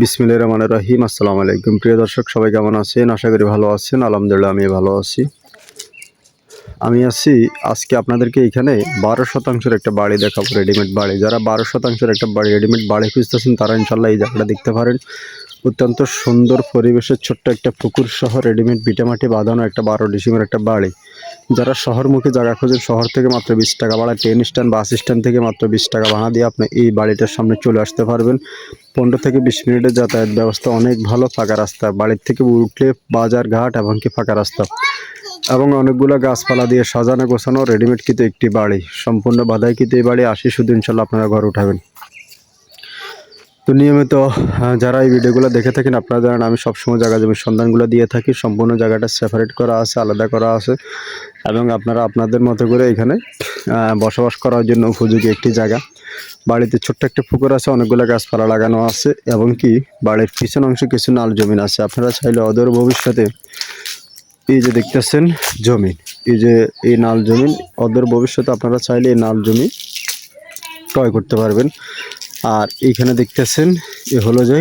বিসমিল্লাহির রহমানির রহিম। আসসালামু আলাইকুম। প্রিয় দর্শক, সবাই কেমন আছেন? আশা করি ভালো আছেন। আলহামদুলিল্লাহ আমি ভালো আছি। আমি আছি আজকে আপনাদেরকে এখানে বারো শতাংশের একটা বাড়ি দেখাবো রেডিমেড বাড়ি। যারা বারো শতাংশের একটা বাড়ি রেডিমেড বাড়ি খুঁজতেছেন, তারা ইনশাল্লাহ এই জায়গাটা দেখতে পারেন। অত্যন্ত সুন্দর পরিবেশের ছোট্ট একটা পুকুর সহ রেডিমেড বিটামাটি বাঁধানো একটা বারো ডিসিমের একটা বাড়ি। যারা শহরমুখী জায়গা খোঁজেন, শহর থেকে মাত্র বিশ টাকা ভাড়া, ট্রেন স্ট্যান্ড, বাস স্ট্যান্ড থেকে মাত্র বিশ টাকা ভাড়া দিয়ে আপনি এই বাড়িটার সামনে চলে আসতে পারবেন। পনেরো থেকে বিশ মিনিটের যাতায়াত ব্যবস্থা, অনেক ভালো ফাঁকা রাস্তা। বাড়ির থেকে উঠলে বাজার ঘাট এমনকি ফাঁকা রাস্তা। এবং অনেকগুলো গাছপালা দিয়ে সাজানো গোছানো রেডিমেড কিন্তু একটি বাড়ি। সম্পূর্ণ বাধাই কিন্তু এই বাড়ি। আসি শুধু ইনশাল্লাহ আপনারা ঘর উঠাবেন। তো নিয়মিত যারা এই ভিডিওগুলো দেখে থাকেন আপনারা জানেন আমি সবসময় জায়গা জমির সন্ধানগুলো দিয়ে থাকি। সম্পূর্ণ জায়গাটা সেপারেট করা আছে, আলাদা করা আছে এবং আপনারা আপনাদের মতো করে এখানে বসবাস করার জন্য উপযোগী একটি জায়গা। বাড়িতে ছোট্ট একটা পুকুর আছে, অনেকগুলো গাছপালা লাগানো আছে এবং কি বাড়ির পিছন অংশে কিছু নাল জমিন আছে। আপনারা চাইলে অদূর ভবিষ্যতে এই যে দেখতেছেন জমিন, এই যে এই নাল জমিন, অদূর ভবিষ্যতে আপনারা চাইলে এই নাল জমি ক্রয় করতে পারবেন। আর এইখানে দেখতেছেন, এ হলো যে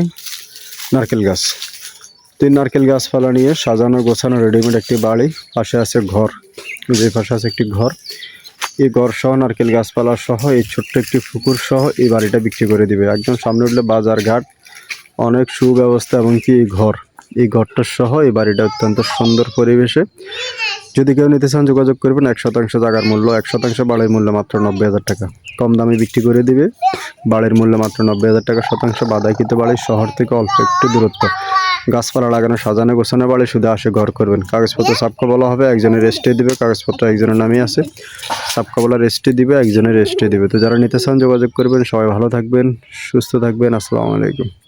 নারকেল গাছ। তো নারকেল গাছপালা নিয়ে সাজানো, গোছানো রেডিমেড একটি বাড়ি। পাশে আছে ঘর, যে পাশে আছে একটি ঘর। এই ঘর সহ, নারকেল গাছপালা সহ, এই ছোট্ট একটি পুকুর সহ এই বাড়িটা বিক্রি করে দিবে। একদম সামনে উঠলে বাজার ঘাট, অনেক সুব্যবস্থা এবং কি এই ঘর। এই ঘরটার সহ এই বাড়িটা অত্যন্ত সুন্দর পরিবেশে। যদি কেউ নিতে চান, যোগাযোগ করবেন, এক শতাংশ জায়গার মূল্য, এক শতাংশ বাড়ির মূল্য মাত্র নব্বই হাজার টাকা। কম দামে বিক্রি করে দিবে। বাড়ির মূল্য মাত্র নব্বই হাজার টাকা শতাংশ বাদাইকৃত বাড়ির শহর থেকে অল্প একটু দূরত্ব। গাছপালা লাগানো, সাজানো, গোছানো বাড়ি শুধু আসে ঘর করবেন। কাগজপত্র সাপকা বলা হবে, একজনের রেস্টে দিবে, কাগজপত্র একজনের নামে আছে। সাপকা বলা রেস্টে দিবে, একজনের রেস্টে দিবে। তো যারা নিতে চান যোগাযোগ করবেন, সবাই ভালো থাকবেন, সুস্থ থাকবেন। আসসালামু আলাইকুম।